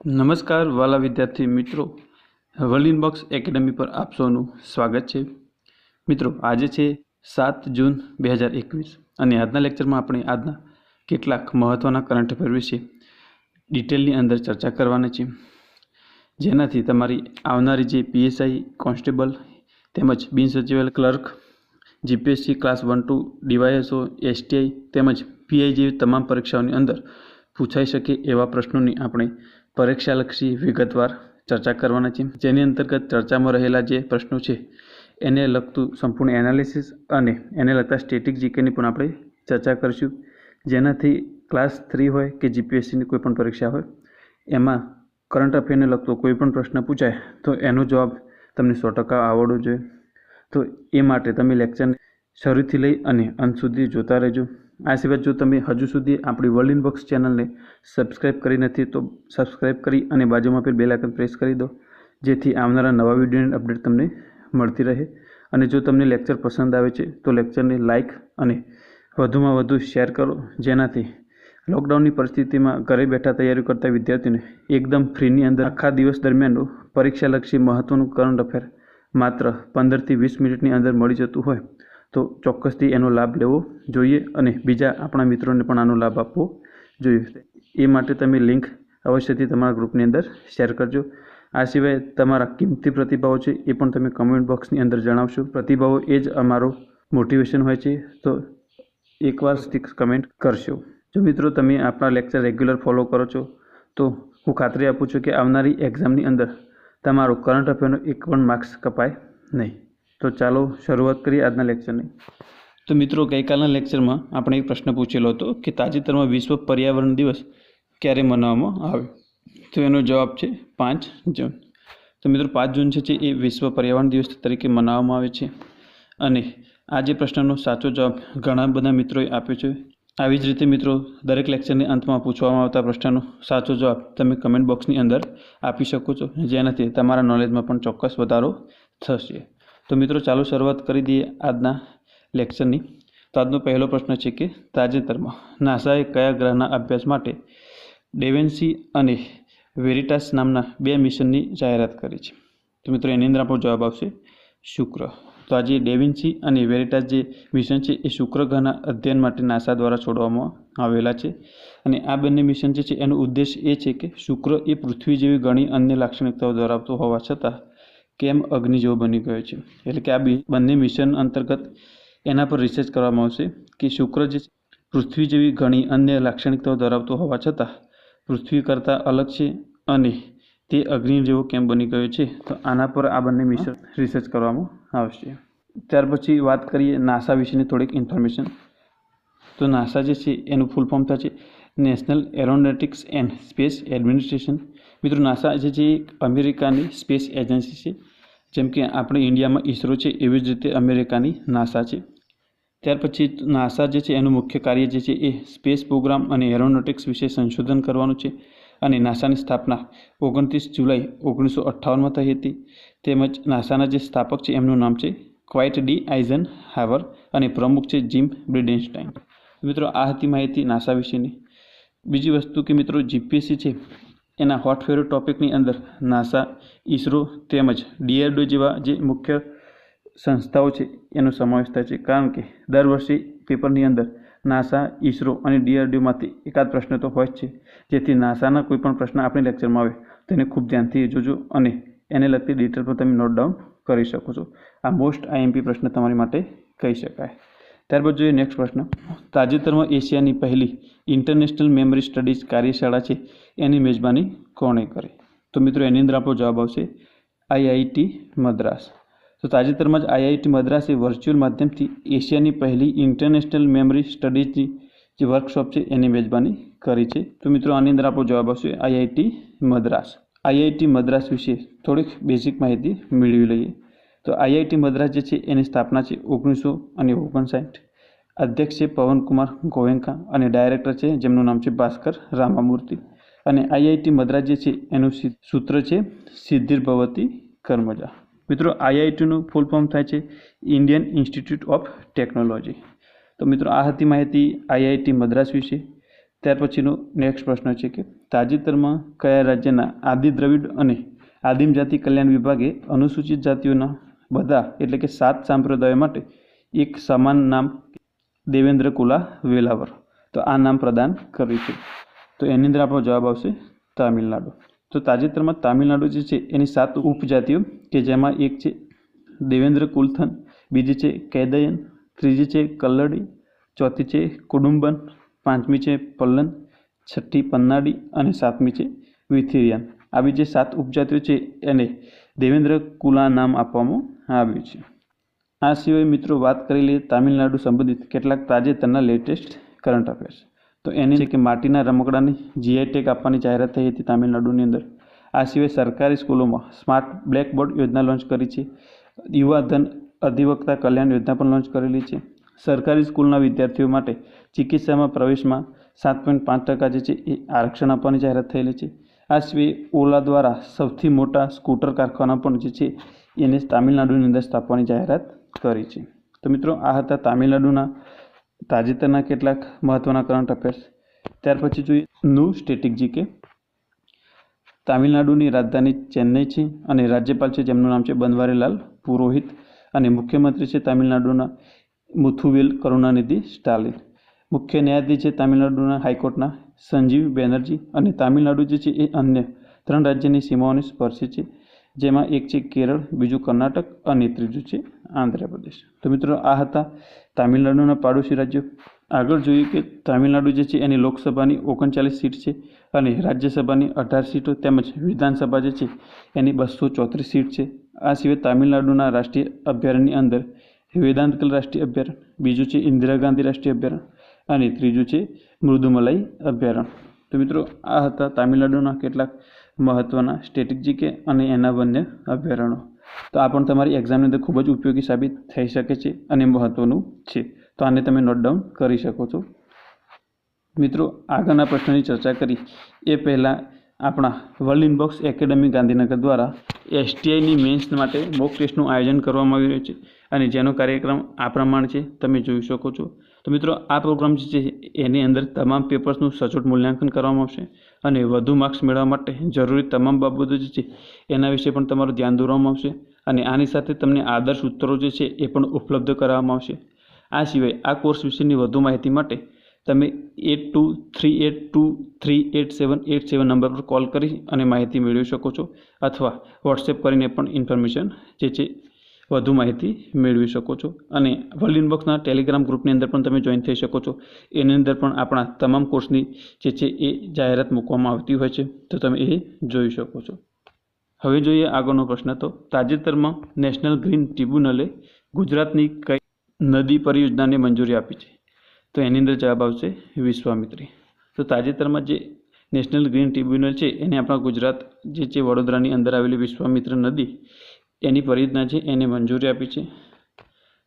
નમસ્કાર વાલા વિદ્યાર્થી મિત્રો. વર્લિન બોક્સ એકેડમી પર આપ સૌનું સ્વાગત છે. મિત્રો, આજે છે સાત જૂન બે હજાર એકવીસ અને આજના લેક્ચરમાં આપણે આજના કેટલાક મહત્ત્વના કરંટ અફેર વિશે ડિટેલની અંદર ચર્ચા કરવાની છે જેનાથી તમારી આવનારી જે પીએસઆઈ કોન્સ્ટેબલ તેમજ બિન clerk, GPSC class one two, DYSO, STI તેમજ પીઆઈ જેવી તમામ પરીક્ષાઓની અંદર પૂછાઈ શકે એવા પ્રશ્નોની આપણે પરીક્ષાલક્ષી વિગતવાર ચર્ચા કરવાના છે જેની અંતર્ગત ચર્ચામાં રહેલા જે પ્રશ્નો છે, એને લગતું સંપૂર્ણ એનાલિસિસ અને એને લગતા સ્ટેટિક જીકેની પણ આપણે ચર્ચા કરીશું. જેનાથી ક્લાસ થ્રી હોય કે જીપીએસસીની કોઈ પણ પરીક્ષા હોય, એમાં કરંટ અફેરને લગતો કોઈ પણ પ્રશ્ન પૂછાય, તો એનો જવાબ તમને સો ટકા આવડવો જોઈએ. તો એ માટે તમે લેક્ચરને શરૂથી લઈ અને અંત સુધી જોતા રહેજો. આ સિવાય જો તમે હજુ સુધી આપણી વર્લ્ડ ઇનબોક્સ ચેનલને સબસ્ક્રાઇબ કરી નથી, તો સબસ્ક્રાઇબ કરી અને બાજુમાં પેલ બેલ પ્રેસ કરી દો, જેથી આવનારા નવા વિડીયોની અપડેટ તમને મળતી રહે. અને જો તમને લેક્ચર પસંદ આવે છે, તો લેક્ચરને લાઇક અને વધુમાં વધુ શેર કરો, જેનાથી લોકડાઉનની પરિસ્થિતિમાં ઘરે બેઠા તૈયારી કરતા વિદ્યાર્થીઓને એકદમ ફ્રીની અંદર આખા દિવસ દરમિયાન પરીક્ષાલક્ષી મહત્ત્વનું કરંટ અફેર માત્ર પંદરથી વીસ મિનિટની અંદર મળી જતું હોય. તો ચોક્કસથી એનો લાભ લેવો જોઈએ અને બીજા આપણા મિત્રોને પણ આનો લાભ આપવો જોઈએ. એ માટે તમે લિંક અવશ્યથી તમારા ગ્રુપની અંદર શેર કરજો. આ સિવાય તમારા કિંમતી પ્રતિભાવો છે એ પણ તમે કમેન્ટ બોક્સની અંદર જણાવશો. પ્રતિભાવો એ જ અમારો મોટિવેશન હોય છે. તો એકવાર સ્ટીક કમેન્ટ કરશો. જો મિત્રો તમે આપણા લેક્ચર રેગ્યુલર ફોલો કરો છો, તો હું ખાતરી આપું છું કે આવનારી એક્ઝામની અંદર તમારો કરંટ અફેરનો એક પણ માર્ક્સ કપાય નહીં. તો ચાલો શરૂઆત કરીએ આજના લેક્ચરની તો મિત્રો, ગઈકાલના લેક્ચરમાં આપણે એક પ્રશ્ન પૂછેલો હતો કે તાજેતરમાં વિશ્વ પર્યાવરણ દિવસ ક્યારે મનાવવામાં આવ્યો તો એનો જવાબ છે પાંચ જૂન. તો મિત્રો, પાંચ જૂન છે એ વિશ્વ પર્યાવરણ દિવસ તરીકે મનાવવામાં આવે છે. અને આ જે પ્રશ્નનો સાચો જવાબ ઘણા બધા મિત્રોએ આપ્યો છે. આવી જ રીતે મિત્રો, દરેક લેક્ચરની અંતમાં પૂછવામાં આવતા પ્રશ્નનો સાચો જવાબ તમે કમેન્ટ બોક્સની અંદર આપી શકો છો. જેનાથી તમારા નોલેજમાં પણ ચોક્કસ વધારો થશે. તો મિત્રો, ચાલો શરૂઆત કરી દઈએ આજના લેક્ચરની. તો આજનો પહેલો પ્રશ્ન છે કે, તાજેતરમાં નાસાએ કયા ગ્રહના અભ્યાસ માટે ડેવેન્સી અને વેરિટાસ નામના બે મિશનની જાહેરાત કરી છે? તો મિત્રો, એની અંદર આપણો જવાબ આવશે શુક્ર. તો આજે ડેવિન્સી અને વેરિટાસ જે મિશન છે, એ શુક્ર ગ્રહના અધ્યયન માટે નાસા દ્વારા છોડવામાં આવેલા છે. અને આ બંને મિશન જે છે, એનો ઉદ્દેશ એ છે કે, શુક્ર એ પૃથ્વી જેવી ઘણી અન્ય લાક્ષણિકતાઓ ધરાવતો હોવા છતાં કેમ અગ્નિ જેવો બની ગયો છે? એટલે કે આ બંને મિશન અંતર્ગત એના પર રિસર્ચ કરવામાં આવશે કે શુક્ર જે પૃથ્વી જેવી ઘણી અન્ય લાક્ષણિકતાઓ ધરાવતો હોવા છતાં પૃથ્વી કરતાં અલગ છે અને તે અગ્નિ જેવો કેમ બની ગયો છે? તો આના પર આ બંને મિશન રિસર્ચ કરવામાં આવશે. ત્યાર પછી વાત કરીએ નાસા વિશેની થોડીક ઇન્ફોર્મેશન તો નાસા જે છે, એનું ફૂલ ફોર્મ થશે National Aeronautics and Space Administration મિત્રો, નાસા જે છે એક અમેરિકાની સ્પેસ એજન્સી છે. જેમ કે આપણે ઇન્ડિયામાં ઇસરો છે એવી જ રીતે અમેરિકાની નાસા છે. ત્યાર પછી નાસા જે છે એનું મુખ્ય કાર્ય જે છે એ સ્પેસ પ્રોગ્રામ અને એરોનોટિક્સ વિશે સંશોધન કરવાનું છે. અને નાસાની સ્થાપના ઓગણત્રીસ જુલાઈ ઓગણીસો અઠ્ઠાવનમાં થઈ હતી. તેમજ નાસાના જે સ્થાપક છે એમનું નામ છે ક્વાઇટ ડી આઇઝન હાવર અને પ્રમુખ છે જીમ બ્રિડેન્સ્ટાઇન. મિત્રો, આ હતી માહિતી નાસા વિશેની. બીજી વસ્તુ કે મિત્રો, જીપીએસસી છે એના હોટ ફેવરેટ ટોપિકની અંદર નાસા ઇસરો તેમજ ડીઆરડીઓ જેવા જે મુખ્ય સંસ્થાઓ છે, એનો સમાવેશ થાય છે. કારણ કે દર વર્ષે પેપરની અંદર નાસા ઇસરો અને ડીઆરડીઓમાંથી એકાદ પ્રશ્ન તો હોય જ છે. જેથી નાસાના કોઈ પણ પ્રશ્ન આપણી લેક્ચરમાં આવે તેને ખૂબ ધ્યાનથી જોજો અને એને લગતી ડિટેલ પણ તમે નોટ ડાઉન કરી શકો છો. આ મોસ્ટ આઈએમપી પ્રશ્ન તમારી માટે કહી શકાય. ત્યારબાદ જોઈએ નેક્સ્ટ પ્રશ્ન. તાજેતરમાં એશિયાની પહેલી ઇન્ટરનેશનલ મેમરી સ્ટડીઝ કાર્યશાળા છે. એની મેજબાની કોણે કરી? તો મિત્રો, એની અંદર આપણો જવાબ આવશે આઈઆઈટી મદ્રાસ. તો તાજેતરમાં જ આઈઆઈટી મદ્રાસે વર્ચ્યુઅલ માધ્યમથી એશિયાની પહેલી ઇન્ટરનેશનલ મેમરી સ્ટડીઝની જે વર્કશોપ છે, એની મેજબાની કરી છે. તો મિત્રો, આની અંદર આપણો જવાબ આવશે આઈઆઈટી મદ્રાસ. આઈઆઈટી મદ્રાસ વિશે થોડીક બેઝિક માહિતી મેળવી લઈએ. તો આઈઆઈટી મદ્રાસ જે છે, એની સ્થાપના છે ઓગણીસો અને ઓગણસાઠ. અધ્યક્ષ છે પવનકુમાર ગોવેંકા અને ડાયરેક્ટર છે, જેમનું નામ છે ભાસ્કર રામામૂર્તિ. અને આઈઆઈટી મદ્રાસ જે છે, એનું સૂત્ર છે, સિદ્ધિર ભવતી કર્મજા. મિત્રો, આઈઆઈટીનું ફૂલ ફોર્મ થાય છે ઇન્ડિયન ઇન્સ્ટિટ્યૂટ ઓફ ટેકનોલોજી તો મિત્રો, આ હતી માહિતી આઈઆઈટી મદ્રાસ વિશે. ત્યાર પછીનો નેક્સ્ટ પ્રશ્ન છે કે, તાજેતરમાં કયા રાજ્યના આદિ દ્રવિડ અને આદિમ જાતિ કલ્યાણ વિભાગે અનુસૂચિત જાતિઓના બધા, એટલે કે સાત સંપ્રદાયો માટે, એક સમાન નામ દેવેન્દ્ર કુલા વેલાવર. તો આ નામ પ્રદાન કર્યું છે. તો એની અંદર આપણો જવાબ આવશે તામિલનાડુ. તો તાજેતરમાં તામિલનાડુ જે છે, એની સાત ઉપજાતિઓ, કે જેમાં એક છે દેવેન્દ્ર કુલથન, બીજી છે કેદયન, ત્રીજી છે કલ્લડી, ચોથી છે કુડુંબન, પાંચમી છે પલ્લન, છઠ્ઠી પન્નાડી અને સાતમી છે વિથિરિયન. આવી જે સાત ઉપજાતિઓ છે, એને દેવેન્દ્ર કુલા નામ આપવામાં આવ્યું છે. આ સિવાય મિત્રો વાત કરી લઈએ તામિલનાડુ સંબંધિત કેટલાક તાજેતરના લેટેસ્ટ કરંટ અફેર્સ તો એની છે કે માટીના રમકડાની જીઆઈ ટેગ આપવાની જાહેરાત થઈ હતી તામિલનાડુની અંદર. આ સિવાય સરકારી સ્કૂલોમાં સ્માર્ટ બ્લેકબોર્ડ યોજના લોન્ચ કરી છે. યુવા ધન અધિવક્તા કલ્યાણ યોજના પણ લોન્ચ કરેલી છે. સરકારી સ્કૂલના વિદ્યાર્થીઓ માટે ચિકિત્સામાં પ્રવેશમાં સાત પોઈન્ટ પાંચ ટકા જે છે એ આરક્ષણ આપવાની જાહેરાત થયેલી છે. આ સિવાય ઓલા દ્વારા સૌથી મોટા સ્કૂટર કારખાના પણ જે છે એને તામિલનાડુની અંદર સ્થાપવાની જાહેરાત કરી છે. તો મિત્રો, આ હતા તામિલનાડુના તાજેતરના કેટલાક મહત્ત્વના કરંટ અફેર્સ ત્યાર પછી જોઈએ નું સ્ટેટિક જીકે તામિલનાડુની રાજધાની ચેન્નઈ છે અને રાજ્યપાલ છે, જેમનું નામ છે બનવારીલાલ પુરોહિત અને મુખ્યમંત્રી છે તામિલનાડુના મુથુવેલ કરુણાનિધિ સ્ટાલિન. મુખ્ય ન્યાયાધીશ છે તામિલનાડુના હાઈકોર્ટના સંજીવ બેનર્જી અને તામિલનાડુ જે છે એ અન્ય ત્રણ રાજ્યની સીમાઓને સ્પર્શે છે. જેમાં એક છે કેરળ, બીજું કર્ણાટક અને ત્રીજું છે આંધ્રપ્રદેશ. તો મિત્રો, આ હતા તામિલનાડુના પાડોશી રાજ્યો. આગળ જોઈએ કે તામિલનાડુ જે છે એની લોકસભાની ઓગણચાલીસ સીટ છે અને રાજ્યસભાની અઢાર સીટો તેમજ વિધાનસભા જે છે એની બસો ચોત્રીસ સીટ છે. આ સિવાય તામિલનાડુના રાષ્ટ્રીય અભયારણ્યની અંદર વેદાંતકલ રાષ્ટ્રીય અભયારણ્ય બીજું છે ઇન્દિરા ગાંધી રાષ્ટ્રીય અભયારણ્ય અને ત્રીજું છે મૃદુમલાઈ અભયારણ્ય તો મિત્રો, આ હતા તામિલનાડુના કેટલાક મહત્ત્વના સ્ટેટિક જીકે અને એના બંને અભયારણ્યો. તો આ પણ તમારી એક્ઝામની અંદર ખૂબ જ ઉપયોગી સાબિત થઈ શકે છે અને મહત્ત્વનું છે. તો આને તમે નોટ ડાઉન કરી શકો છો. મિત્રો, આગળના પ્રશ્નની ચર્ચા કરી. એ પહેલાં આપણા વર્લ્ડ ઇનબોક્સ એકેડમી ગાંધીનગર દ્વારા એસટીઆઈની મેન્સ માટે મોક ટેસ્ટનું આયોજન કરવામાં આવી રહ્યું છે અને જેનો કાર્યક્રમ આ પ્રમાણે છે. તમે જોઈ શકો છો. તો મિત્રો, આ પ્રોગ્રામ જે છે, એની અંદર તમામ પેપર્સનું સચોટ મૂલ્યાંકન કરવામાં આવશે અને વધુ માર્ક્સ મેળવવા માટે જરૂરી તમામ બાબતો જે છે, એના વિશે પણ તમારું ધ્યાન દોરવામાં આવશે અને આની સાથે તમને આદર્શ ઉત્તરો જે છે, એ પણ ઉપલબ્ધ કરાવવામાં આવશે. આ સિવાય, આ કોર્સ વિશેની વધુ માહિતી માટે તમે eight two three eight two three eight seven eight seven number પર કોલ કરી અને માહિતી મેળવી શકો છો અથવા વોટ્સએપ કરીને પણ ઇન્ફોર્મેશન જે છે વધુ માહિતી મેળવી શકો છો. અને વર્લ્ડ ટેલિગ્રામ ગ્રુપની અંદર પણ તમે જોઈન થઈ શકો છો. એની અંદર પણ આપણા તમામ કોર્સની જે છે એ જાહેરાત મૂકવામાં આવતી હોય છે. તો તમે એ જોઈ શકો છો. હવે જોઈએ આગળનો પ્રશ્ન. તો તાજેતરમાં નેશનલ ગ્રીન ટ્રિબ્યુનલે ગુજરાતની કઈ નદી પરિયોજનાને મંજૂરી આપી છે? તો એની અંદર જવાબ આવશે વિશ્વામિત્રી. તો તાજેતરમાં જે નેશનલ ગ્રીન ટ્રિબ્યુનલ છે, એને આપણા ગુજરાત જે છે વડોદરાની અંદર આવેલી વિશ્વામિત્ર નદી એની પરિયોજના છે, એને મંજૂરી આપી છે.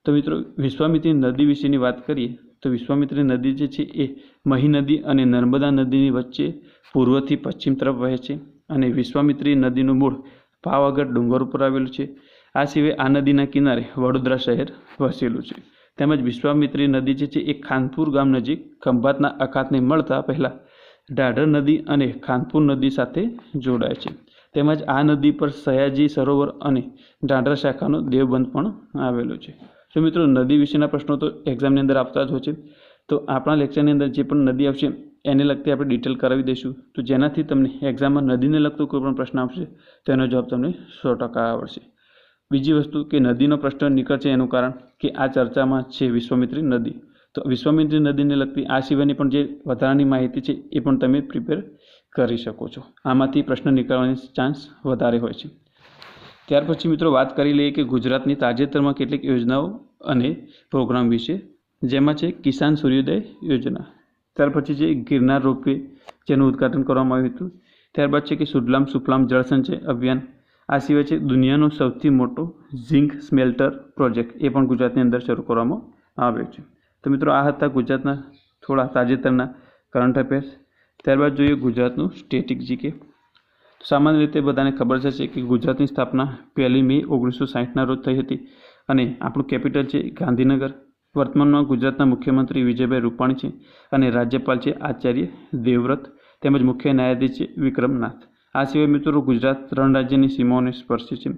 તો મિત્રો, વિશ્વામિત્રી નદી વિશેની વાત કરીએ, તો વિશ્વામિત્રી નદી જે છે, એ મહી નદી અને નર્મદા નદીની વચ્ચે પૂર્વથી પશ્ચિમ તરફ વહે છે અને વિશ્વામિત્રી નદીનું મૂળ પાવાગઢ ડુંગર ઉપર આવેલું છે. આ સિવાય આ નદીના કિનારે વડોદરા શહેર વસેલું છે. તેમજ વિશ્વામિત્રી નદી જે છે, એ ખાનપુર ગામ નજીક ખંભાતના અખાતને મળતા પહેલાં ઢાઢર નદી અને ખાનપુર નદી સાથે જોડાય છે. તેમજ આ નદી પર સયાજી સરોવર અને ઢાંઢરા શાખાનો દેવબંધ પણ આવેલો છે. તો મિત્રો, નદી વિશેના પ્રશ્નો તો એક્ઝામની અંદર આપતા જ હોય છે. તો આપણા લેક્ચરની અંદર જે પણ નદી આવશે, એને લગતી આપણે ડિટેલ કરાવી દઈશું. તો જેનાથી તમને એક્ઝામમાં નદીને લગતો કોઈ પણ પ્રશ્ન આવશે, તો એનો જવાબ તમને સો ટકા આવડશે. બીજી વસ્તુ કે નદીનો પ્રશ્ન નીકળશે એનું કારણ કે આ ચર્ચામાં છે વિશ્વામિત્રી નદી. તો વિશ્વામિત્રી નદીને લગતી આ સિવાયની પણ જે વધારાની માહિતી છે, એ પણ તમે પ્રિપેર કરી શકો છો. આમાંથી પ્રશ્ન નીકળવાની ચાન્સ વધારે હોય છે. ત્યાર પછી મિત્રો વાત કરી લઈએ કે ગુજરાતની તાજેતરમાં કેટલીક યોજનાઓ અને પ્રોગ્રામ વિશે, જેમાં છે કિસાન સૂર્યોદય યોજના. ત્યાર પછી છે ગિરનાર રોપવે, જેનું ઉદ્ઘાટન કરવામાં આવ્યું હતું. ત્યારબાદ છે કે સુડલામ સુફલામ જળસંચય અભિયાન. આ સિવાય છે દુનિયાનો સૌથી મોટો ઝિંક સ્મેલ્ટર પ્રોજેક્ટ, એ પણ ગુજરાતની અંદર શરૂ કરવામાં આવ્યો છે. તો મિત્રો આ હતા ગુજરાતના થોડા તાજેતરના કરંટ અફેર્સ ત્યારબાદ જોઈએ ગુજરાતનું સ્ટેટિક જીકે સામાન્ય રીતે બધાને ખબર હશે કે ગુજરાતની સ્થાપના પહેલી મે ઓગણીસો સાહીઠના રોજ થઈ હતી અને આપણું કેપિટલ છે ગાંધીનગર. વર્તમાનમાં ગુજરાતના મુખ્યમંત્રી વિજયભાઈ રૂપાણી છે અને રાજ્યપાલ છે આચાર્ય દેવવ્રત તેમજ મુખ્ય ન્યાયાધીશ છે વિક્રમનાથ. આ સિવાય મિત્રો ગુજરાત ત્રણ રાજ્યની સીમાઓને સ્પર્શે છે.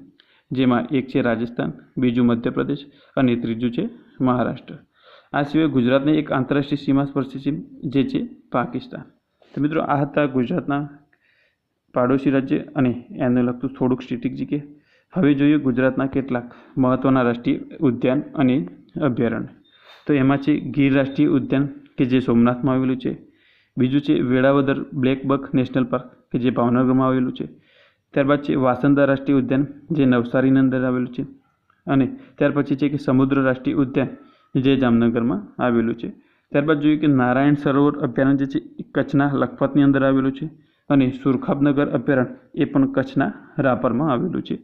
જેમાં એક છે રાજસ્થાન, બીજું મધ્યપ્રદેશ અને ત્રીજું છે મહારાષ્ટ્ર. આ સિવાય ગુજરાતને એક આંતરરાષ્ટ્રીય સીમા સ્પર્શે છે, જે છે પાકિસ્તાન. તો મિત્રો આ હતા ગુજરાતના પાડોશી રાજ્ય અને એને લગતું થોડુંક સ્ટેટિક કે હવે જોઈએ ગુજરાતના કેટલાક મહત્ત્વના રાષ્ટ્રીય ઉદ્યાન અને અભયારણ્ય. તો એમાં છે ગીર રાષ્ટ્રીય ઉદ્યાન, કે જે સોમનાથમાં આવેલું છે. બીજું છે Velavadar Blackbuck National Park, કે જે ભાવનગરમાં આવેલું છે. ત્યારબાદ છે વાસંદા રાષ્ટ્રીય ઉદ્યાન, જે નવસારીની અંદર આવેલું છે. અને ત્યાર પછી છે કે સમુદ્ર રાષ્ટ્રીય ઉદ્યાન, જે જામનગરમાં આવેલું છે. ત્યારબાદ જોઈએ કે નારાયણ સરોવર અભયારણ્ય જે છે, એ કચ્છના લખપતની અંદર આવેલું છે અને સુરખાબનગર અભયારણ્ય એ પણ કચ્છના રાપરમાં આવેલું છે.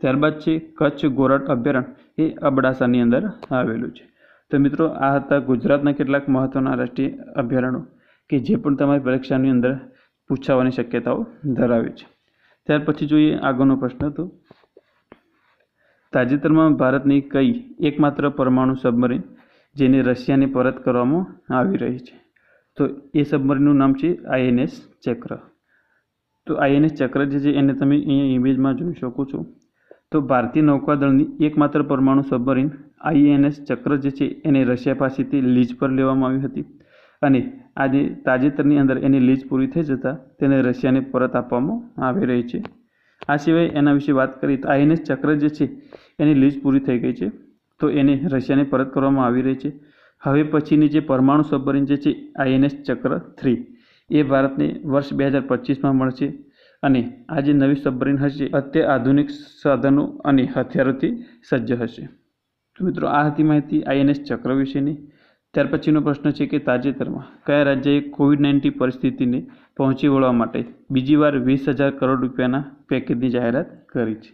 ત્યારબાદ છે, કચ્છ ગોરડ અભયારણ્ય એ અબડાસાની અંદર આવેલું છે. તો મિત્રો, આ હતા ગુજરાતના કેટલાક મહત્ત્વના રાષ્ટ્રીય અભયારણ્યો કે જે પણ તમારી પરીક્ષાની અંદર પૂછાવાની શક્યતાઓ ધરાવે છે. ત્યાર પછી જોઈએ આગળનો પ્રશ્ન તો, તાજેતરમાં ભારતની કઈ એકમાત્ર પરમાણુ સબમરીન જેને રશિયાને પરત કરવામાં આવી રહી છે. તો એ સબમરીનનું નામ છે આઈએનએસ ચક્ર. તો આઈએનએસ ચક્ર જે છે એને તમે અહીંયા ઇમેજમાં જોઈ શકો છો. તો ભારતીય નૌકાદળની એકમાત્ર પરમાણુ સબમરીન આઈએનએસ ચક્ર જે છે એને રશિયા પાસેથી લીઝ પર લેવામાં આવી હતી. અને આજે તાજેતરની અંદર એની લીઝ પૂરી થઈ જતાં તેને રશિયાને પરત આપવામાં આવી રહી છે. આ સિવાય એના વિશે વાત કરીએ તો આઈએનએસ ચક્ર જે છે એની લીઝ પૂરી થઈ ગઈ છે. તો એને રશિયાને પરત કરવામાં આવી રહી છે. હવે પછીની જે પરમાણુ સબમરીન જે છે, આઈએનએસ ચક્ર થ્રી, એ ભારતને વર્ષ બે હજાર પચીસમાં મળશે. અને આ જે નવી સબમરીન હશે અત્યાધુનિક સાધનો અને હથિયારોથી સજ્જ હશે. તો મિત્રો, આ હતી માહિતી આઈએનએસ ચક્ર વિશેની. ત્યાર પછીનો પ્રશ્ન છે કે તાજેતરમાં કયા રાજ્યએ કોવિડ નાઇન્ટીન પરિસ્થિતિને પહોંચી વળવા માટે બીજી વાર વીસ હજાર કરોડ રૂપિયાના પેકેજની જાહેરાત કરી છે?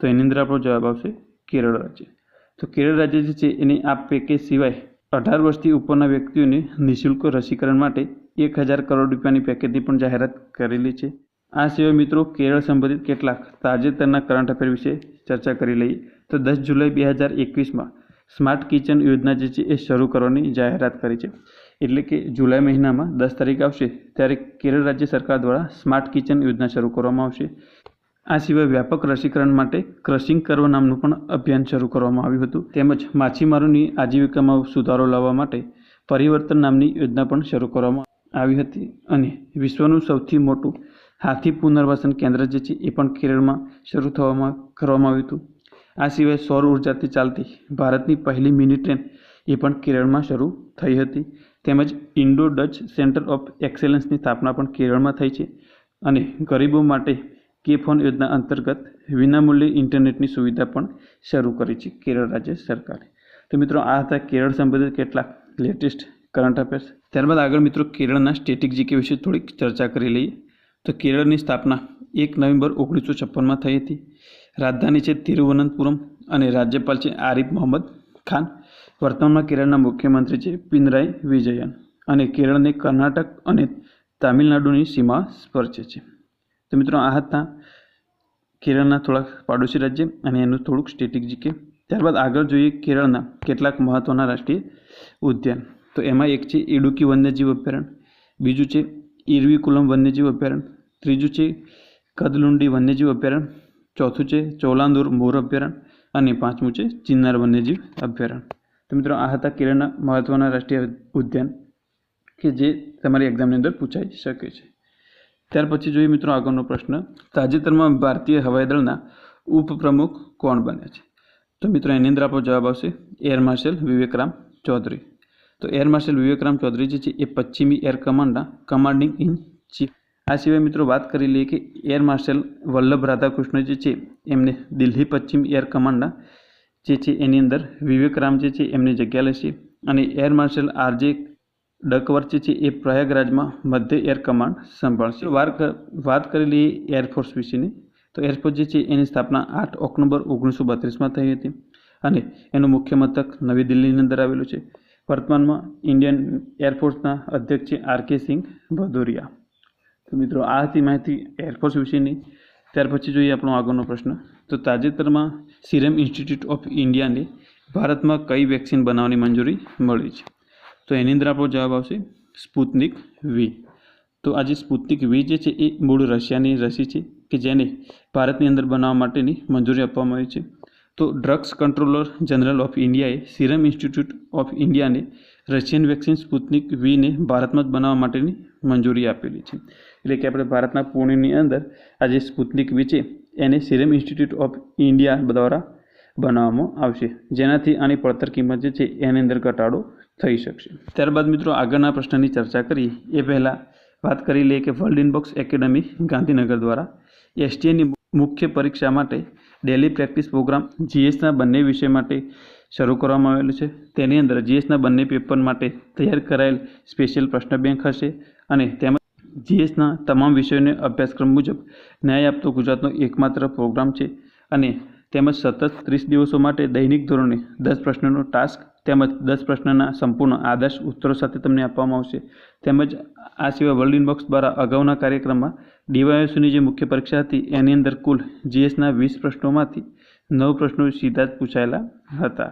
તો એની અંદર આપણો જવાબ આવશે, કેરળ રાજ્ય. તો કેરળ રાજ્ય જે છે, એની આ પેકેજ સિવાય અઢાર વર્ષથી ઉપરના વ્યક્તિઓને નિઃશુલ્ક રસીકરણ માટે એક હજાર કરોડ રૂપિયાની પેકેજની પણ જાહેરાત કરેલી છે. આ સિવાય મિત્રો કેરળ સંબંધિત કેટલાક તાજેતરના કરંટ અફેર વિશે ચર્ચા કરી લઈએ. તો દસ જુલાઈ બે હજાર એકવીસમાં સ્માર્ટ કિચન યોજના જે છે, એ શરૂ કરવાની જાહેરાત કરી છે. એટલે કે જુલાઈ મહિનામાં દસ તારીખ આવશે, ત્યારે કેરળ રાજ્ય સરકાર દ્વારા સ્માર્ટ કિચન યોજના શરૂ કરવામાં આવશે. આ સિવાય વ્યાપક રસીકરણ માટે ક્રશિંગ કરવા નામનું પણ અભિયાન શરૂ કરવામાં આવ્યું હતું. તેમજ માછીમારોની આજીવિકામાં સુધારો લાવવા માટે પરિવર્તન નામની યોજના પણ શરૂ કરવામાં આવી હતી અને વિશ્વનું સૌથી મોટું હાથી પુનર્વસન કેન્દ્ર જે છે એ પણ કેરળમાં શરૂ થવામાં, કરવામાં આવ્યું હતું. આ સિવાય સૌર ઉર્જાથી ચાલતી ભારતની પહેલી મિની ટ્રેન એ પણ કેરળમાં શરૂ થઈ હતી. તેમજ ઇન્ડો ડચ સેન્ટર ઓફ એક્સેલન્સની સ્થાપના પણ કેરળમાં થઈ છે અને ગરીબો માટે કે ફોન યોજના અંતર્ગત વિનામૂલ્યે ઇન્ટરનેટની સુવિધા પણ શરૂ કરી છે કેરળ રાજ્ય સરકારે. તો મિત્રો, આ હતા કેરળ સંબંધિત કેટલાક લેટેસ્ટ કરંટ અફેર્સ. ત્યારબાદ આગળ મિત્રો, કેરળના સ્ટેટિક જીકે વિશે થોડીક ચર્ચા કરી લઈએ. તો કેરળની સ્થાપના એક નવેમ્બર ઓગણીસો છપ્પનમાં થઈ હતી. રાજધાની છે તિરુવનંતપુરમ અને રાજ્યપાલ છે આરિફ મોહમ્મદ ખાન. વર્તમાનમાં કેરળના મુખ્યમંત્રી છે પિનરાઈ વિજયન. અને કેરળને કર્ણાટક અને તામિલનાડુની સીમા સ્પર્શે છે. તો મિત્રો આ હતા કેરળના થોડાક પાડોશી રાજ્ય અને એનું થોડુંક સ્ટેટિક જીકે ત્યારબાદ આગળ જોઈએ કેરળના કેટલાક મહત્ત્વના રાષ્ટ્રીય ઉદ્યાન. તો એમાં એક છે ઇડુકી વન્યજીવ અભયારણ્ય, બીજું છે ઇરવિકુલમ વન્યજીવ અભયારણ્ય, ત્રીજું છે કદલુંડી વન્યજીવ અભયારણ્ય, ચોથું છે ચોલાંદુર મોર અભયારણ્ય અને પાંચમું છે ચિન્નાર વન્યજીવ અભયારણ્ય. તો મિત્રો આ હતા કેરળના મહત્ત્વના રાષ્ટ્રીય ઉદ્યાન કે જે તમારી એક્ઝામની અંદર પૂછાઈ શકે છે. ત્યાર પછી જોઈએ મિત્રો આગળનો પ્રશ્ન. તાજેતરમાં ભારતીય હવાઈ દળના ઉપપ્રમુખ કોણ બન્યા છે? તો મિત્રો એની અંદર આપણો જવાબ આવશે એર માર્શલ વિવેકરામ ચૌધરી. તો એર માર્શલ વિવેકરામ ચૌધરી જે છે એ પશ્ચિમી એર કમાન્ડના કમાન્ડિંગ ઇન ચીફ. આ સિવાય મિત્રો વાત કરી લઈએ કે એર માર્શલ વલ્લભ રાધાકૃષ્ણ જે છે એમને દિલ્હી પશ્ચિમ એર કમાન્ડના જે છે એની અંદર વિવેકરામ જે છે એમની જગ્યા લેશે અને એર માર્શલ આરજે ડકવર્થ જે છે એ પ્રયાગરાજમાં મધ્ય એર કમાન્ડ સંભાળશે. વાર વાત કરી લઈએ એરફોર્સ વિશેની, તો એરફોર્સ જે છે એની સ્થાપના આઠ ઓક્ટોબર ઓગણીસો બત્રીસમાં થઈ હતી અને એનું મુખ્ય મથક નવી દિલ્હીની અંદર આવેલું છે. વર્તમાનમાં ઇન્ડિયન એરફોર્સના અધ્યક્ષ છે આર કે સિંઘ ભદૌરિયા. તો મિત્રો, આ હતી માહિતી એરફોર્સ વિશેની. ત્યાર પછી જોઈએ આપણો આગળનો પ્રશ્ન. તો તાજેતરમાં સિરમ ઇન્સ્ટિટ્યૂટ ઓફ ઇન્ડિયાને ભારતમાં કઈ વેક્સિન બનાવવાની મંજૂરી મળી છે? તો એની અંદર આપણો જવાબ આવશે સ્પુતનિક વી તો આજે સ્પુતનિક વી જે છે, એ મૂળ રશિયાની રસી છે કે જેને ભારતની અંદર બનાવવા માટેની મંજૂરી આપવામાં આવી છે. તો ડ્રગ્સ કંટ્રોલર જનરલ ઓફ ઇન્ડિયાએ સિરમ ઇન્સ્ટિટ્યૂટ ઓફ ઇન્ડિયાને રશિયન વેક્સિન સ્પુતનિક વીને ભારતમાં જ બનાવવા માટેની મંજૂરી આપેલી છે. એટલે કે આપણે ભારતના પુણેની અંદર આ જે સ્પુતનિક વી છે, એને સિરમ ઇન્સ્ટિટ્યૂટ ઓફ ઇન્ડિયા દ્વારા બનાવવામાં આવશે. જેનાથી આની પડતર કિંમત જે છે, એની અંદર ઘટાડો થઈ શકશે. ત્યારબાદ મિત્રો આગળના પ્રશ્નની ચર્ચા કરીએ એ પહેલાં વાત કરી લઈએ કે વર્લ્ડ ઇનબોક્સ એકેડમી ગાંધીનગર દ્વારા એસટીએની મુખ્ય પરીક્ષા માટે ડેલી પ્રેક્ટિસ પ્રોગ્રામ જીએસના બંને વિષય માટે શરૂ કરવામાં આવેલું છે. તેની અંદર જીએસના બંને પેપર માટે તૈયાર કરાયેલ સ્પેશિયલ પ્રશ્ન બેંક હશે અને તેમજ જીએસના તમામ વિષયોને અભ્યાસક્રમ મુજબ ન્યાય આપતો ગુજરાતનો એકમાત્ર પ્રોગ્રામ છે અને તેમજ સતત ત્રીસ દિવસો માટે દૈનિક ધોરણે દસ પ્રશ્નોનો ટાસ્ક તેમજ દસ પ્રશ્નના સંપૂર્ણ આદર્શ ઉત્તરો સાથે તમને આપવામાં આવશે. તેમજ આ સિવાય વર્લ્ડ ઇનબોક્સ દ્વારા અગાઉના કાર્યક્રમમાં ડીવાયએસની જે મુખ્ય પરીક્ષા હતી, એની અંદર કુલ જીએસના વીસ પ્રશ્નોમાંથી નવ પ્રશ્નો સીધા જ પૂછાયેલા હતા.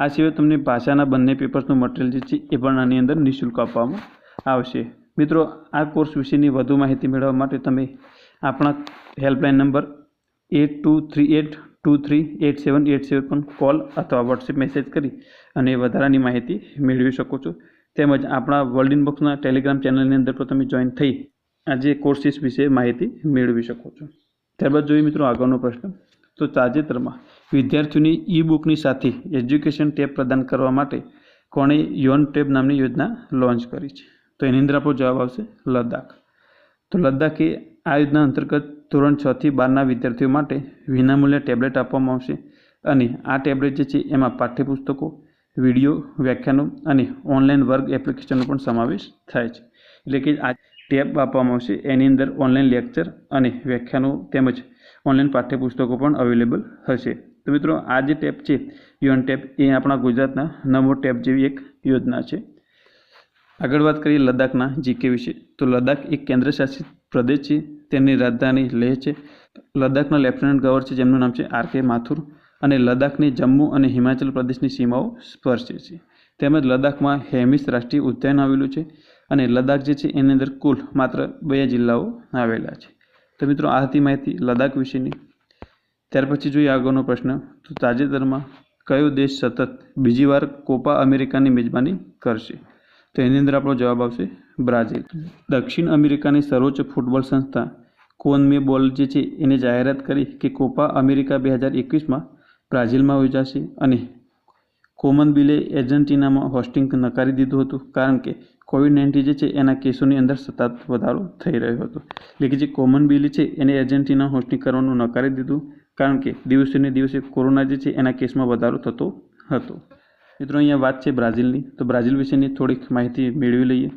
આ સિવાય તમને ભાષાના બંને પેપર્સનું મટીરિયલ જે છે, એ પણ આની અંદર નિઃશુલ્ક આપવામાં આવશે. મિત્રો, આ કોર્સ વિશેની વધુ માહિતી મેળવવા માટે તમે આપણા helpline number eight two three eight two three eight seven eight seven પર કોલ અથવા વોટ્સએપ મેસેજ કરી અને વધારાની માહિતી મેળવી શકો છો. તેમજ આપણા વર્લ્ડ ઇનબોક્સના ટેલિગ્રામ ચેનલની અંદર પણ તમે જોઈન થઈ આ જે કોર્સિસ વિશે માહિતી મેળવી શકો છો. ત્યારબાદ જોઈએ મિત્રો આગળનો પ્રશ્ન. તો તાજેતરમાં વિદ્યાર્થીઓની ઈ બુકની સાથે એજ્યુકેશન ટેબ પ્રદાન કરવા માટે કોણે યોન ટેબ નામની યોજના લોન્ચ કરી છે. તો એની અંદર આપણો જવાબ આવશે લદ્દાખ. તો લદ્દાખ એ આ યોજના અંતર્ગત ધોરણ છથી બારના વિદ્યાર્થીઓ માટે વિનામૂલ્યે ટેબ્લેટ આપવામાં આવશે અને આ ટેબ્લેટ જે છે એમાં પાઠ્યપુસ્તકો, વીડિયો, વ્યાખ્યાનો અને ઓનલાઈન વર્ગ એપ્લિકેશનનો પણ સમાવેશ થાય છે. એટલે કે આ ટેબ આપવામાં આવશે. એની અંદર ઓનલાઈન લેક્ચર અને વ્યાખ્યાનો તેમજ ઓનલાઈન પાઠ્યપુસ્તકો પણ અવેલેબલ હશે. તો મિત્રો, આ જે ટેબ છે, યુએન ટેબ, એ આપણા ગુજરાતના નમો ટેબ જેવી એક યોજના છે. આગળ વાત કરીએ લદ્દાખના જીકે વિશે. તો લદ્દાખ એક કેન્દ્રશાસિત પ્રદેશ છે. તેની રાજધાની લેહ છે. લદ્દાખના લેફ્ટનન્ટ ગવર્નર છે, જેમનું નામ છે આર કે માથુર. અને લદ્દાખની જમ્મુ અને હિમાચલ પ્રદેશની સીમાઓ સ્પર્શે છે. તેમજ લદ્દાખમાં હેમિસ રાષ્ટ્રીય ઉદ્યાન આવેલું છે અને લદ્દાખ જે છે, એની અંદર કુલ માત્ર બે જિલ્લાઓ આવેલા છે. તો મિત્રો, આ હતી માહિતી લદ્દાખ વિશેની. ત્યાર પછી જોઈએ આગળનો પ્રશ્ન. તો તાજેતરમાં કયો દેશ સતત બીજી વાર કોપા અમેરિકાની મેજબાની કરશે? તો એની અંદર આપણો જવાબ આવશે બ્રાઝિલ. દક્ષિણ અમેરિકાની સર્વોચ્ચ ફૂટબોલ સંસ્થા કોનમેબોલ જે છે એને જાહેરાત કરી કે કોપા અમેરિકા બે હજાર એકવીસમાં બ્રાઝિલમાં યોજાશે અને કોમન બિલે એર્જેન્ટિનામાં હોસ્ટિંગ નકારી દીધું હતું કારણ કે કોવિડ નાઇન્ટીન જે છે એના કેસોની અંદર સતત વધારો થઈ રહ્યો હતો. એટલે કે જે કોમન બિલ છે એને એર્જન્ટિના હોસ્ટિંગ કરવાનું નકારી દીધું કારણ કે દિવસે ને દિવસે કોરોના જે છે એના કેસમાં વધારો થતો હતો. મિત્રો, અહીંયા વાત છે બ્રાઝિલની. તો બ્રાઝિલ વિશેની થોડીક માહિતી મેળવી લઈએ.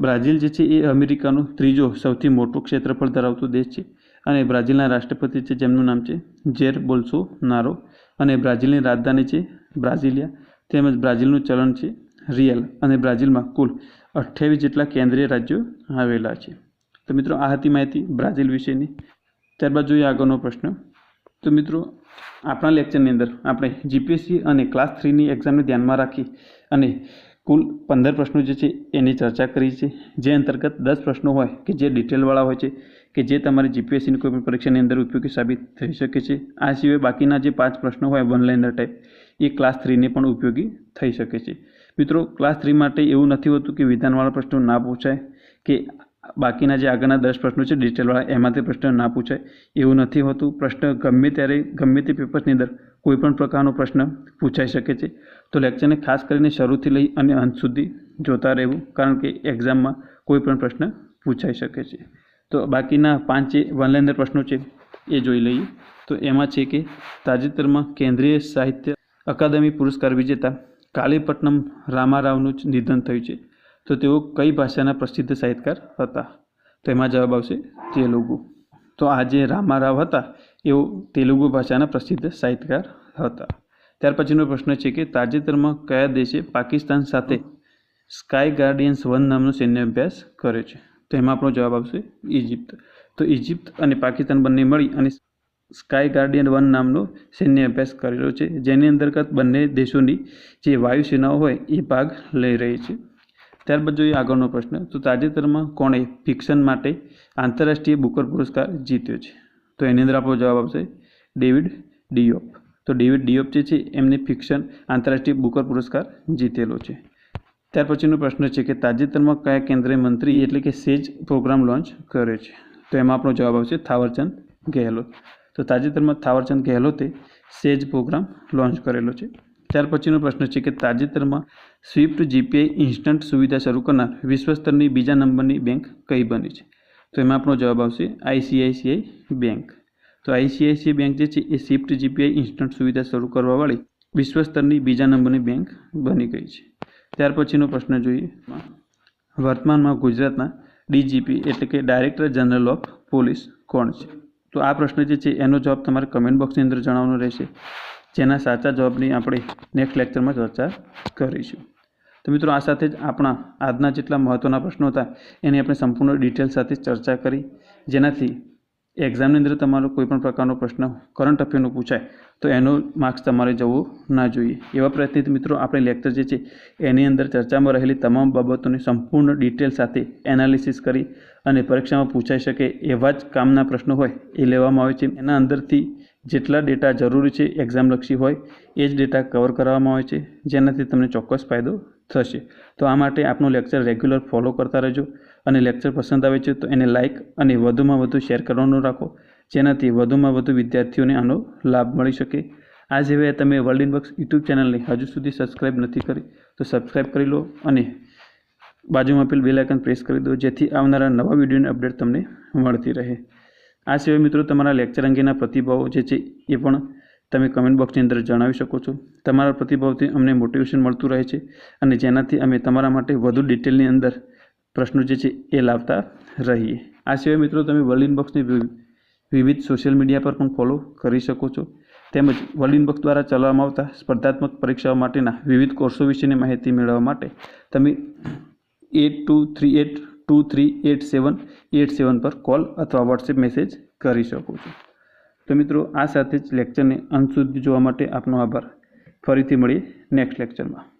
બ્રાઝિલ જે છે એ અમેરિકાનો ત્રીજો સૌથી મોટું ક્ષેત્રફળ ધરાવતો દેશ છે અને બ્રાઝિલના રાષ્ટ્રપતિ છે, જેમનું નામ છે જેર બોલ્સો નારો અને બ્રાઝિલની રાજધાની છે બ્રાઝિલિયા. તેમજ બ્રાઝિલનું ચલણ છે રિયલ અને બ્રાઝિલમાં કુલ અઠ્યાવીસ જેટલા કેન્દ્રીય રાજ્યો આવેલા છે. તો મિત્રો, આ હતી માહિતી બ્રાઝિલ વિશેની. ત્યારબાદ જોઈએ આગળનો પ્રશ્ન. તો મિત્રો આપણા લેક્ચરની અંદર આપણે જીપીએસસી અને ક્લાસ થ્રીની એક્ઝામને ધ્યાનમાં રાખી અને કુલ પંદર પ્રશ્નો જે છે એની ચર્ચા કરી છે. જે અંતર્ગત દસ પ્રશ્નો હોય કે જે ડિટેલવાળા હોય છે કે જે તમારી જીપીએસસીની કોઈ પણ પરીક્ષાની અંદર ઉપયોગી સાબિત થઈ શકે છે. આ સિવાય બાકીના જે પાંચ પ્રશ્નો હોય વન લાઇનર ટાઈપ એ ક્લાસ થ્રીને પણ ઉપયોગી થઈ શકે છે. મિત્રો, ક્લાસ થ્રી માટે એવું નથી હોતું કે વિધાનવાળા પ્રશ્નો ના પૂછાય કે બાકીના જે આગળના દસ પ્રશ્નો છે ડિટેલવાળા એમાંથી પ્રશ્ન ના પૂછાય. એવું નથી હોતું. પ્રશ્ન ગમે ત્યારે, ગમે તે પેપર્સની અંદર કોઈપણ પ્રકારનો પ્રશ્ન પૂછાઈ શકે છે. તો લેક્ચરને ખાસ કરીને શરૂથી લઈ અને અંત સુધી જોતા રહેવું, કારણ કે એક્ઝામમાં કોઈપણ પ્રશ્ન પૂછાઈ શકે છે. તો બાકીના પાંચ જે વનલાઇનર પ્રશ્નો છે, એ જોઈ લઈએ. તો એમાં છે કે, તાજેતરમાં કેન્દ્રીય સાહિત્ય અકાદમી પુરસ્કાર વિજેતા કાલીપટ્ટનમ રામારાવનું જ નિધન થયું છે. તો તેઓ કઈ ભાષાના પ્રસિદ્ધ સાહિત્યકાર હતા? તો એમાં જવાબ આવશે તેલુગુ. તો આ જે રામારાવ હતા, એઓ તેલુગુ ભાષાના પ્રસિદ્ધ સાહિત્યકાર હતા. ત્યાર પછીનો પ્રશ્ન છે કે તાજેતરમાં કયા દેશે પાકિસ્તાન સાથે સ્કાય ગાર્ડિયન્સ વન નામનો સૈન્ય અભ્યાસ કર્યો છે? તો એમાં આપણો જવાબ આવશે ઇજિપ્ત તો ઇજિપ્ત અને પાકિસ્તાન બંને મળી અને સ્કાય ગાર્ડિયન વન નામનો સૈન્ય અભ્યાસ કરેલો છે. જેની અંતર્ગત બંને દેશોની જે વાયુસેનાઓ હોય, એ ભાગ લઈ રહી છે. ત્યારબાદ જોઈએ આગળનો પ્રશ્ન. તો તાજેતરમાં કોણે ફિક્શન માટે આંતરરાષ્ટ્રીય બુકર પુરસ્કાર જીત્યો છે? તો એની અંદર આપણો જવાબ આવશે ડેવિડ ડિયોપ તો ડેવિડ ડિયોપ જે છે, એમને ફિક્શન આંતરરાષ્ટ્રીય બુકર પુરસ્કાર જીતેલો છે. ત્યાર પછીનો પ્રશ્ન છે કે તાજેતરમાં કયા કેન્દ્રીય મંત્રી એટલે કે સેજ પ્રોગ્રામ લોન્ચ કર્યો છે? તો એમાં આપણો જવાબ આવશે થાવરચંદ ગેહલોત. તો તાજેતરમાં થાવરચંદ ગેહલોતે સેજ પ્રોગ્રામ લોન્ચ કરેલો છે. ત્યાર પછીનો પ્રશ્ન છે કે તાજેતરમાં સ્વિફ્ટ જીપીઆઈ ઇન્સ્ટન્ટ સુવિધા શરૂ કરનાર વિશ્વ સ્તરની બીજા નંબરની બેંક કઈ બની છે? તો એમાં આપણો જવાબ આવશે આઈસીઆઈસીઆઈ બેંક. તો આઈસીઆઈસીઆઈ બેંક જે છે એ સ્વિફ્ટ જીપીઆઈ ઇન્સ્ટન્ટ સુવિધા શરૂ કરવાવાળી વિશ્વ સ્તરની બીજા નંબરની બેંક બની ગઈ છે. ત્યાર પછીનો પ્રશ્ન જોઈએ. વર્તમાનમાં ગુજરાતના ડીજીપી એટલે કે ડાયરેક્ટર જનરલ ઓફ પોલીસ કોણ છે? તો આ પ્રશ્ન જે છે એનો જવાબ તમારે કમેન્ટ બોક્સની અંદર જણાવવાનો રહેશે. જેના સાચા જવાબની આપણે નેક્સ્ટ લેક્ચરમાં ચર્ચા કરીશું. તો મિત્રો, આ સાથે જ આપણા આજના જેટલા મહત્ત્વના પ્રશ્નો હતા, એની આપણે સંપૂર્ણ ડિટેલ સાથે ચર્ચા કરી. જેનાથી એક્ઝામની અંદર તમારો કોઈપણ પ્રકારનો પ્રશ્ન કરંટ અફેરનો પૂછાય, તો એનો માર્ક્સ તમારે જવો ના જોઈએ. એવા પ્રયત્નિત મિત્રો, આપણે લેક્ચર જે છે, એની અંદર ચર્ચામાં રહેલી તમામ બાબતોની સંપૂર્ણ ડિટેલ સાથે એનાલિસિસ કરી અને પરીક્ષામાં પૂછાઈ શકે એવા જ કામના પ્રશ્નો હોય એ લેવામાં આવે છે. એના અંદરથી જેટલા ડેટા જરૂરી છે, એક્ઝામલક્ષી હોય, એ જ ડેટા કવર કરવામાં આવે છે, જેનાથી તમને ચોક્કસ ફાયદો થશે. તો આ માટે આપનું લેક્ચર રેગ્યુલર ફોલો કરતા રહેજો અને લેક્ચર પસંદ આવે છે, તો એને લાઇક અને વધુમાં વધુ શેર કરવાનું રાખો, જેનાથી વધુમાં વધુ વિદ્યાર્થીઓને આનો લાભ મળી શકે. આ સિવાય તમે વર્લ્ડ ઇનબક્સ યુટ્યુબ ચેનલને હજુ સુધી સબસ્ક્રાઇબ નથી કરી, તો સબસ્ક્રાઇબ કરી લો અને બાજુમાં પેલ બેલ આઇકન પ્રેસ કરી દો, જેથી આવનારા નવા વિડીયોની અપડેટ તમને મળતી રહે. આ સિવાય મિત્રો તમારા લેક્ચર અંગેના પ્રતિભાવો જે છે એ પણ તમે કમેન્ટ બોક્સની અંદર જણાવી શકો છો. તમારા પ્રતિભાવથી અમને મોટિવેશન મળતું રહે છે અને જેનાથી અમે તમારા માટે વધુ ડિટેલની અંદર પ્રશ્નો જે છે એ લાવતા રહીએ. આ સિવાય મિત્રો તમે વર્લ્ડ ઇનબોક્સની વિવિધ સોશિયલ મીડિયા પર પણ ફોલો કરી શકો છો. તેમજ વર્લ્ડ ઇનબોક્સ દ્વારા ચલાવવામાં આવતા સ્પર્ધાત્મક પરીક્ષાઓ માટેના વિવિધ કોર્સો વિશેની માહિતી મેળવવા માટે તમે eight two three eight two three eight seven eight seven પર કોલ અથવા વોટ્સએપ મેસેજ કરી શકો છો. તો મિત્રો, આ સાથે જ લેક્ચરને અંત સુધી જોવા માટે આપનો આભાર. ફરીથી મળીએ નેક્સ્ટ લેક્ચરમાં